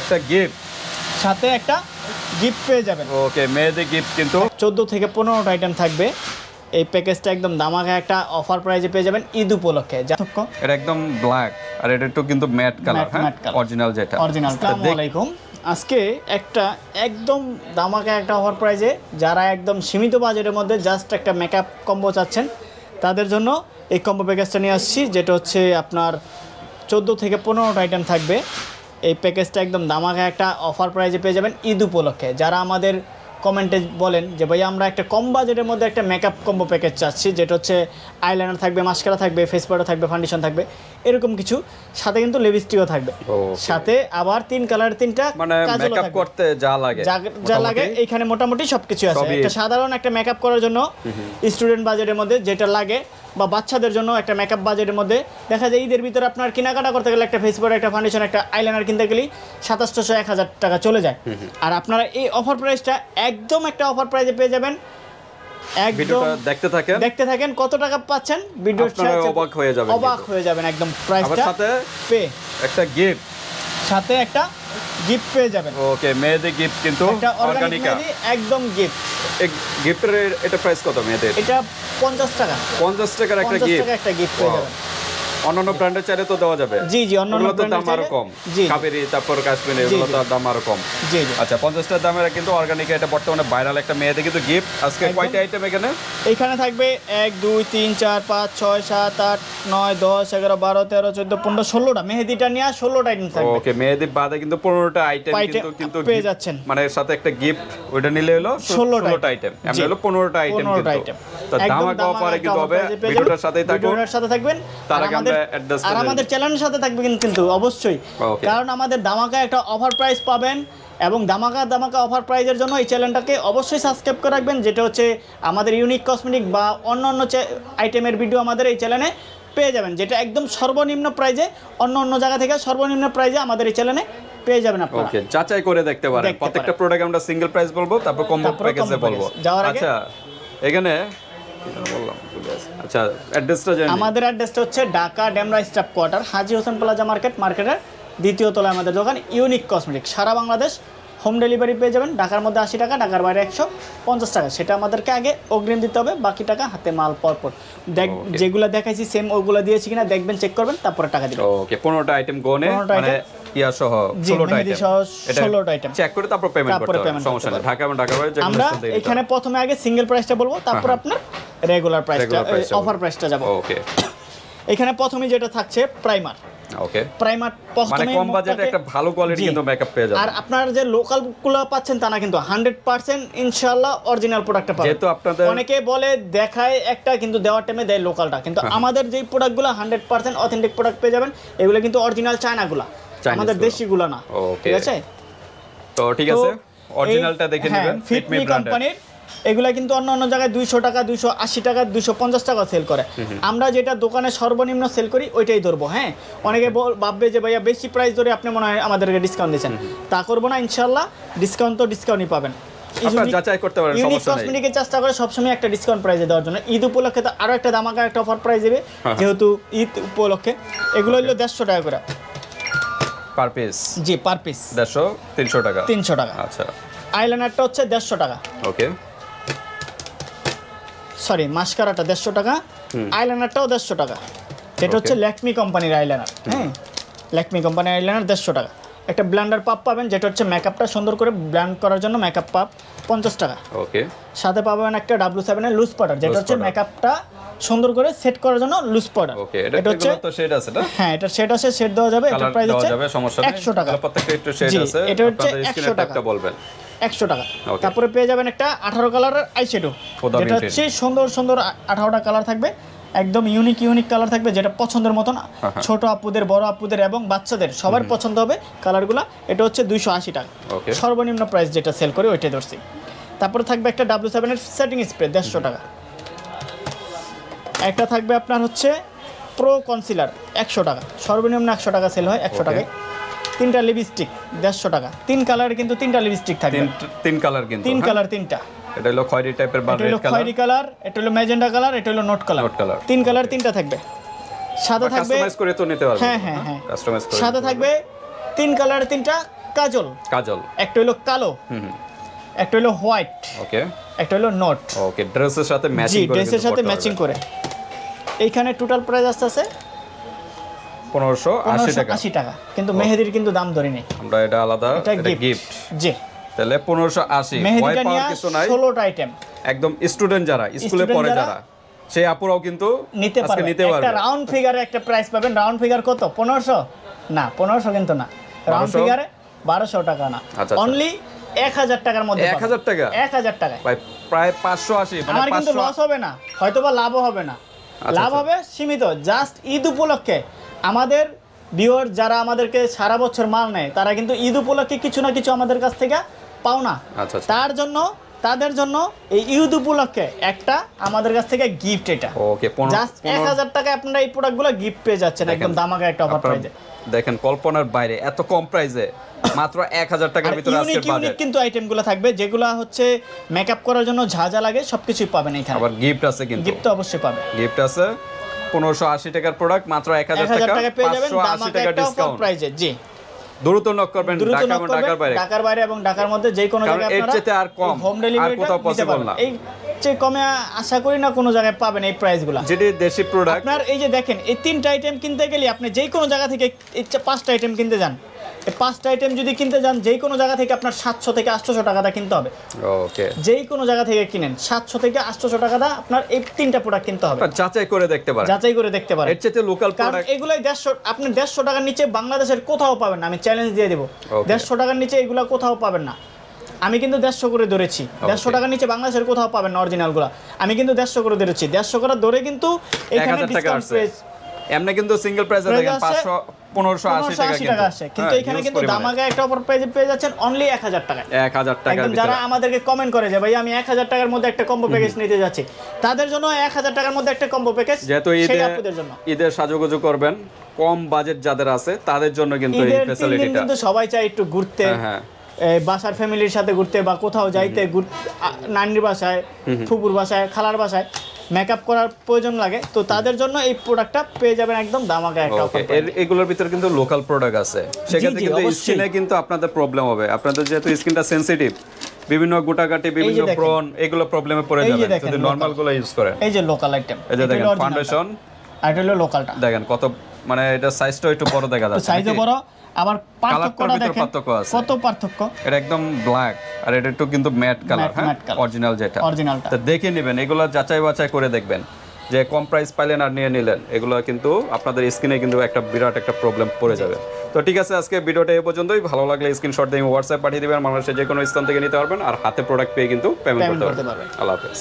একটা গিফট সাথে একটা গিফট পেয়ে যাবেন। ওকে মেয়েদের গিফট কিন্তু। চোদ্দ থেকে পনেরোটা আইটেম থাকবে। এই প্যাকেজটা একদম দামাকা একটা অফার প্রাইজে পেয়ে যাবেন ঈদ উপলক্ষে। এটা একদম ব্ল্যাক আর এটা একটু কিন্তু ম্যাট কালার হ্যাঁ? অরিজিনাল যেটা। অরিজিনাল আসসালামু আলাইকুম আজকে একটা একদম দামাকা একটা অফার প্রাইজে যারা একদম সীমিত বাজেটের মধ্যে জাস্ট একটা মেকআপ কম্বো চাচ্ছেন তাদের জন্য এই কম্বো প্যাকেজটা নিয়ে আসছি যেটা হচ্ছে আপনার চোদ্দ থেকে পনেরোটা আইটেম থাকবে। এই প্যাকেজটা একদম দামাকা একটা অফার প্রাইজে পেয়ে যাবেন ঈদ উপলক্ষে। যারা আমাদের কমেন্টে বলেন যে ভাই আমরা একটা কম বাজেটের মধ্যে একটা মেকআপ কম্বো প্যাকেজ চাচ্ছি, যেটা হচ্ছে আইলাইনার থাকবে মাস্কারা থাকবে ফেস পাউডার থাকবে ফাউন্ডেশন থাকবে। এরকম কিছু। সাথে কিন্তু লিপস্টিকও থাকবে। সাথে আবার তিন কালার তিনটা মানে মেকআপ করতে যা লাগে। যা লাগে এখানে মোটামুটি সবকিছু আছে। একটা সাধারণ একটা মেকআপ করার জন্য স্টুডেন্ট বাজেটের মধ্যে যেটা লাগে বা বাচ্চাদের জন্য একটা মেকআপ বাজেটের মধ্যে। দেখা যায় ঈদের ভিতরে আপনার কেনাকাটা করতে গেলে একটা ফেস পাউডার একটা ফাউন্ডেশন একটা আইলাইনার কিনতে গেলেই সাতাশশো এক হাজার টাকা চলে যায়। আর আপনারা এই অফার প্রাইসটা একদম একটা অফার প্রাইসে পেয়ে যাবেন। একদম দেখতে থাকেন। দেখতে থাকেন কত টাকা পাচ্ছেন? ভিডিও অবাক হয়ে যাবেন অবাক হয়ে যাবেন একদম প্রাইসটা সাথে পে। একটা গিফট সাথে একটা গিফট পেয়ে যাবেন। ওকে মেয়েদের গিফট কিন্তু অর্গানিকা একদম গিফট গিফটের এটা প্রাইস কত মেয়েদের এটা পঞ্চাশ টাকা। পঞ্চাশ টাকার একটা গিফট একটা গিফট পেয়ে যাবেন। অন্যান্য ব্র্যান্ডের চাইলে তো দেওয়া যাবে। জি জি অন্য ওগুলো তো দাম আরও কম। জি কাবেরি তারপর কাশ্মীর এগুলো তো দাম আরও কম। জি আচ্ছা পঞ্চাশটার দামের কিন্তু অর্গানিক এটা বর্তমানে ভাইরাল একটা মেয়েদের কিন্তু গিফট আজকে কয়টা আইটেম এখানে? এখানে থাকবে এক দুই তিন চার পাঁচ ছয় সাত আট নয় দশ এগারো বারো তেরো চোদ্দ পনেরো ষোলোটা। মেহেদিটা নিয়ে ষোলোটা আইটেম থাকবে। ওকে মেয়েদের বাদে কিন্তু পনেরোটা আইটেম কিন্তু কিন্তু পেয়ে যাচ্ছেন। মানে এর সাথে একটা গিফট ওইটা নিলে হলো 16টা ষোলোটা আইটেম এমনি। হলো পনেরোটা আইটেম কিন্তু। আইটেম তো ধামাকা অফারে কিন্তু হবে। ভিডিওটার সাথেই থাকুন। ভিডিওটার সাথে থাকবেন। তার আগে আমরা টা আর আমাদের চ্যানেলের সাথে থাকবে কিন্তু- অবশ্যই। কারণ আমাদের দামাকা একটা অফার প্রাইস পাবেন এবং দামাকা দামাকা অফার প্রাইজের জন্য এই চ্যানেলটাকে অবশ্যই সাবস্ক্রাইব করে রাখবেন যেটা হচ্ছে আমাদের ইউনিক কসমেটিক বা অন্য অন্য আইটেমের ভিডিও আমাদের এই চ্যানেলে পেয়ে যাবেন যেটা একদম সর্বনিম্ন প্রাইজে অন্য অন্য জায়গা থেকে সর্বনিম্ন প্রাইজে আমাদের এই চ্যানেলে পেয়ে যাবেন আপনারা। ওকে যাচাই করে দেখতে পারেন। প্রত্যেকটা প্রোডাক্ট আমরা সিঙ্গেল প্রাইস বলব তারপর কম্বো প্যাকেজে বলব। আচ্ছা এখানে বললাম আচ্ছা অ্যাড্রেসটা জানি। আমাদের অ্যাড্রেসটা হচ্ছে Dhaka Demra staff quarter Haji Hossain plaza market মার্কেটের দ্বিতীয় তলায় আমাদের দোকান ইউনিক কসমেটিক সারা বাংলাদেশ হোম ডেলিভারি পেয়ে যাবেন ঢাকার মধ্যে আশি টাকা ঢাকার বাইরে একশো পঞ্চাশ টাকা। সেটা আমাদেরকে আগে অগ্রিম দিতে হবে বাকি টাকা হাতে মাল পরপর। দেখ যেগুলো দেখাইছি সেম ওগুলো দিয়েছি কিনা দেখবেন চেক করবেন তারপরে টাকা দিবেন। ওকে পনেরোটা আইটেম গোনে 15টা মানে ইয়া সহ ষোলোটা আইটেম 16টা item। চেক করে তারপর পেমেন্ট করতে হবে সমস্যা নেই। ঢাকা এবং ঢাকার বাইরে আমরা এখানে প্রথমে আগে সিঙ্গেল প্রাইসটা বলব তারপর হ্যাঁ, আপনার রেগুলার প্রাইসটা অফার প্রাইসটা যাব। ওকে এখানে প্রথমে যেটা থাকছে প্রাইমার ওকে প্রাইমার মানে প্রথমে কম বাজেটে একটা ভালো কোয়ালিটি কিন্তু মেকআপ পেয়ে যাবে। আর আপনার যে লোকালগুলো পাচ্ছেন তা না কিন্তু হান্ড্রেড পার্সেন্ট ইনশাল্লাহ অরিজিনাল প্রোডাক্টটা পাবেন। যেহেতু আপনাদের- অনেকে বলে দেখায় একটা কিন্তু দেওয়ার টাইমে দেয় লোকালটা কিন্তু হ্যাঁ। আমাদের যেই প্রোডাক্টগুলো হান্ড্রেড পার্সেন্ট অথেন্টিক প্রোডাক্ট পেয়ে যাবেন এগুলো কিন্তু অরিজিনাল চায়নাগুলো Chinese আমাদেরগুলো। দেশিগুলো না. ঠিক আছে? তো ঠিক আছে। অরিজিনালটা দেখে নেবেন ফিটমি কোম্পানির এগুলা কিন্তু অন্য অন্য জায়গায় দুইশো টাকা দুইশো আশি টাকা দুইশো পঞ্চাশ টাকা সেল করে। আমরা যেটা দোকানে সর্বনিম্ন সেল করি ওইটাই ধরবো হ্যাঁ? অনেকে ভাববে যে ভাইয়া বেশি প্রাইস ধরে আপনি মনে হয় আমাদেরকে ডিসকাউন্ট দিচ্ছেন। তা করব না ইনশাল্লাহ ডিসকাউন্ট তো ডিসকাউন্টই পাবেন। যাচাই করতে পারেন, ইউনিক কসমেটিকের চেষ্টা করে সবসময় একটা ডিসকাউন্ট প্রাইসে দেওয়ার জন্য। ঈদ উপলক্ষে তো আরও একটা দামাকা একটা অফার প্রাইস দেবে। যেহেতু ঈদ উপলক্ষে। এগুলো হলো দেড়শো টাকা করে। পার পিস জি পার পিস দেড়শো তিনশো টাকা? তিনশো টাকা। আচ্ছা। আইলাইনারটা হচ্ছে দেড়শো টাকা। ওকে সরি মাস্কারাটা দেড়শো টাকা আইলাইনারটাও দেড়শো টাকা। যেটা হচ্ছে ল্যাকমি কোম্পানির আইলাইনার হ্যাঁ? ল্যাকমি কোম্পানির আইলাইনার দেড়শো টাকা। একটা ব্ল্যান্ডার পাপ পাবেন যেটা হচ্ছে মেকআপটা সুন্দর করে ব্ল্যান্ড করার জন্য মেকআপ পাপ পঞ্চাশ টাকা। ওকে সাথে পাবেন একটা ডাব্লু সেভেনের লুজ পাউডার যেটা হচ্ছে মেকআপটা সুন্দর করে সেট করার জন্য লুজ পাউডার ওকে এটা এটা হচ্ছে তো শেড আছে না? হ্যাঁ এটা সেট আছে সেট দেওয়া যাবে কালার প্রাইস হচ্ছে যাবে সমস্যা নেই। একশো টাকা। প্রত্যেকটা একটু শেড আছে এটা হচ্ছে আপনাদের 100 টাকা। বলবেন। একশো টাকা। তারপরে পেয়ে যাবেন একটা আঠারো কালারের আইশ্যাডো যেটা হচ্ছে সুন্দর সুন্দর আঠারোটা কালার থাকবে। একদম ইউনিক ইউনিক কালার থাকবে যেটা পছন্দের মতন। হ্যাঁ। ছোট আপুদের বড় আপুদের এবং বাচ্চাদের সবার পছন্দ হবে কালারগুলো। এটা হচ্ছে দুইশো আশি টাকা। সর্বনিম্ন প্রাইস যেটা সেল করে ওইটাই ধরছি। তারপরে থাকবে একটা ডাব্লিউ সেভেনের সেটিং স্প্রে দেড়শো টাকা। একটা থাকবে আপনার হচ্ছে প্রো কনসিলার একশো টাকা। সর্বনিম্ন একশো টাকা সেল হয় একশো টাকায়। তিনটা লিপস্টিক দেড়শো টাকা। তিন কালার কিন্তু তিনটা লিপস্টিক থাকবে। তিন কালার কিন্তু তিন হ্যাঁ? কালার তিনটা। এটা হলো খয়েরি টাইপের বা রেড কালার খয়েরি কালার এটা হলো ম্যাজেন্ডা কালার এটা হলো নোট কালার Note color। তিন কালার তিনটা থাকবে। সাদা থাকবে কাস্টমাইজ করে তো নিতে পারবেন হ্যাঁ হ্যাঁ হ্যাঁ। কাস্টমাইজ করে সাদা থাকবে তিন কালার তিনটা কাজল। কাজল। একটা হলো কালো। হুম একটা হলো হোয়াইট ওকে একটা হলো নোট ওকে ড্রেসের সাথে ম্যাচিং করে ড্রেসের সাথে ম্যাচিং করে। এইখানে টোটাল প্রাইস আসতে আছে পনেরোশো আশি টাকা। আশি টাকা। কিন্তু মেহেদির কিন্তু দাম আমরা এটা আলাদা গিফট জি। তাহলে পনেরোশো আশি। কিছু নাই। ষোলোটা আইটেম একদম স্টুডেন্ট যারা স্কুলে পড়ে যারা সেই আপুরাও কিন্তু নিতে পারবে। নিতে একটা রাউন্ড ফিগারে একটা প্রাইস পাবেন। রাউন্ড ফিগার কত? পনেরোশো? না পনেরোশো কিন্তু না। রাউন্ড ফিগারে বারোশো টাকা না। আচ্ছা, আচ্ছা। অনলি এক হাজার টাকার মধ্যে এক। হাজার টাকা? এক হাজার প্রায় পাঁচশো আশি মানে আমার কিন্তু লস হবে না। হয়তো বা লাভও হবে না। আচ্ছা, লাভ আচ্ছা। হবে সীমিত। জাস্ট ঈদ উপলক্ষে আমাদের ভিউয়ার যারা আমাদেরকে সারা বছর মাল নেয় তারা কিন্তু ঈদ উপলক্ষে কিছু না কিছু আমাদের কাছ থেকে পাও না। আচ্ছা আচ্ছা। তার জন্য তাদের জন্য এই ঈদ উপলক্ষে একটা আমাদের কাছ থেকে গিফট এটা। ওকে জাস্ট এক হাজার টাকায় আপনারা এই প্রোডাক্টগুলো গিফট পেয়ে যাচ্ছেন একদম দামাকা একটা অফার প্রাইজে দেখেন কল্পনার বাইরে এত কম প্রাইসে মাত্র এক হাজার টাকার ভিতরে ইউনিক আজকের ইউনিক কিন্তু আইটেমগুলো থাকবে যেগুলো হচ্ছে মেকআপ করার জন্য যা যা লাগে সবকিছুই পাবেন এখানে। আবার গিফট আছে কিন্তু। গিফট তো অবশ্যই পাবেন। গিফট আছে পনেরোশো আশি টাকার প্রোডাক্ট মাত্র এক হাজার টাকা পাঁচশো আশি টাকা ডিসকাউন্ট প্রাইজে জি। দ্রুত নক করবেন ঢাকা এবং ঢাকার বাইরে। ঢাকার বাইরে এবং ঢাকার মধ্যে যে কোনো জায়গায় এর আপনারা চেয়ে আর কম, হোম ডেলিভারি কোথাও না। এই চেয়ে কমে আশা করি না কোনো জায়গায় পাবেন এই প্রাইসগুলো যেটি দেশি প্রোডাক্ট আপনার এই যে দেখেন এই তিনটা আইটেম কিনতে গেলে আপনি যে কোনো জায়গা থেকে এই পাঁচটা আইটেম কিনতে যান। পাঁচটা আইটেম যদি কিনতে যান যে কোনো জায়গা থেকে আপনার সাতশো থেকে আটশোশো টাকাটা কিনতে হবে। ওকে। যেই কোনো জায়গা থেকে কিনেন সাতশো থেকে আটশোশো টাকাটা আপনার এই তিনটা প্রোডাক্ট কিনতে হবে। যাচাই করে দেখতে পারেন। যাচাই করে দেখতে পারেন। এর চেয়ে লোকাল কারণ এগুলাই দেড়শো আপনি দেড়শো টাকার নিচে বাংলাদেশের কোথাও পাবেন না। আমি চ্যালেঞ্জ দিয়ে দেবো। দেড়শো টাকার নিচে এগুলো কোথাও পাবেন না। আমি কিন্তু দেড়শো করে ধরেছি। দেড়শো টাকার নিচে বাংলাদেশের কোথাও পাবেন না অরিজিনালগুলো আমি কিন্তু দেড়শো করে ধরেছি। দেড়শো করে ধরে কিন্তু এখানে ডিসকাউন্ট এমনি কিন্তু সিঙ্গেল প্রাইসে Price দেখেন আছে পাঁচশো পনেরোশো আশি টাকা কিন্তু টাকা আসছে কিন্তু হ্যাঁ, এখানে কিন্তু পরিমাণে। একটা পেয়ে যাচ্ছেন অনলি এক হাজার টাকায়। এক হাজার টাকার যারা আমাদেরকে কমেন্ট করে যে ভাই আমি এক হাজার টাকার মধ্যে একটা কম্বো প্যাকেজ নিতে যাচ্ছি। তাদের জন্য এক হাজার টাকার মধ্যে একটা কম্বো প্যাকেজ যেহেতু সেই ঈদে আপুদের জন্য। ঈদের সাজুগুজু করবেন কম বাজেট যাদের আছে তাদের জন্য কিন্তু এই ঈদের তিন দিন ফ্যাসিলিটিটা কিন্তু সবাই চায় একটু ঘুরতে হ্যাঁ, হ্যাঁ। বাসার ফ্যামিলির সাথে ঘুরতে বা কোথাও যাইতে নানির বাসায় ফুপুর বাসায় খালার বাসায়। মেকআপ করার প্রয়োজন লাগে। তো তাদের জন্য এই প্রোডাক্টটা পেয়ে যাবেন একদম দামাকা একটা ওকে অফার এগুলোর ভিতরে কিন্তু লোকাল প্রোডাক্ট আছে। সেক্ষেত্রে কিন্তু স্কিনে কিন্তু আপনাদের প্রবলেম হবে। আপনাদের যেহেতু স্কিনটা সেনসিটিভ বিভিন্ন গোটাকাটি বিভিন্ন। ব্রণ এগুলো প্রবলেমে পড়ে এই যে যাবেন। দেখেন, যদি। নর্মালগুলো ইউজ করেন। এই যে লোকাল আইটেম এই যে দেখেন ফাউন্ডেশন এটা হলো লোকালটা দেখেন কত মানে এটা সাইজটা একটু বড় দেখা যাচ্ছে সাইজও বড় আবার পার্থক্যটা দেখেন কত পার্থক্য? এটা একদম ব্ল্যাক আর এটা একটু কিন্তু ম্যাট কালার হ্যাঁ? অরিজিনাল যেটা। অরিজিনালটা দেখে নেবেন এগুলো যাচাই বাছাই করে দেখবেন। যে কম প্রাইস পাইলেন আর নিয়ে নিলেন এগুলো কিন্তু আপনাদের স্কিনে কিন্তু একটা বিরাট একটা প্রবলেম পড়ে যাবে। তো ঠিক আছে আজকে ভিডিওটা এই পর্যন্তই। ভালো লাগলে স্ক্রিনশট দিয়ে হোয়াটসঅ্যাপ পাঠিয়ে দেবেন মানুষের যে কোনো স্থান থেকে নিতে পারবেন আর হাতে প্রোডাক্ট পেয়ে কিন্তু পেমেন্ট করতে পারবেন। আল্লাহ হাফেজ।